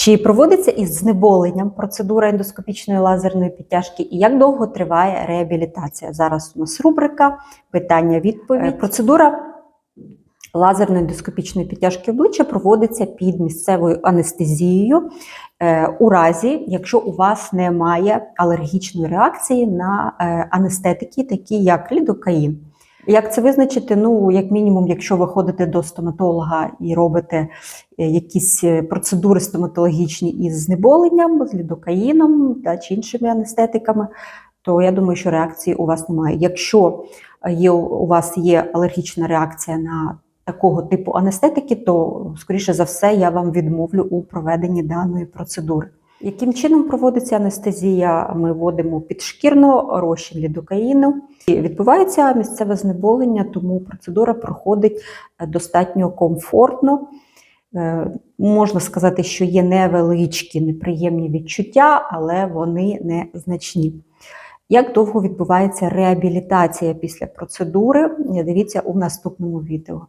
Чи проводиться із знеболенням процедура ендоскопічної лазерної підтяжки і як довго триває реабілітація? Зараз у нас рубрика питання-відповідь. Процедура лазерної ендоскопічної підтяжки обличчя проводиться під місцевою анестезією е, у разі, якщо у вас немає алергічної реакції на е, анестетики, такі як лідокаїн. Як це визначити? Ну, як мінімум, якщо ви ходите до стоматолога і робите е, якісь е, процедури стоматологічні із знеболенням, з лідокаїном та, чи іншими анестетиками, то я думаю, що реакції у вас немає. Якщо є, у вас є алергічна реакція на такого типу анестетики, то, скоріше за все, я вам відмовлю у проведенні даної процедури. Яким чином проводиться анестезія? Ми вводимо підшкірно розчин лідокаїну. Відбувається місцеве знеболення, тому процедура проходить е, достатньо комфортно. Е, Можна сказати, що є невеличкі неприємні відчуття, але вони не значні. Як довго відбувається реабілітація після процедури? Дивіться у наступному відео.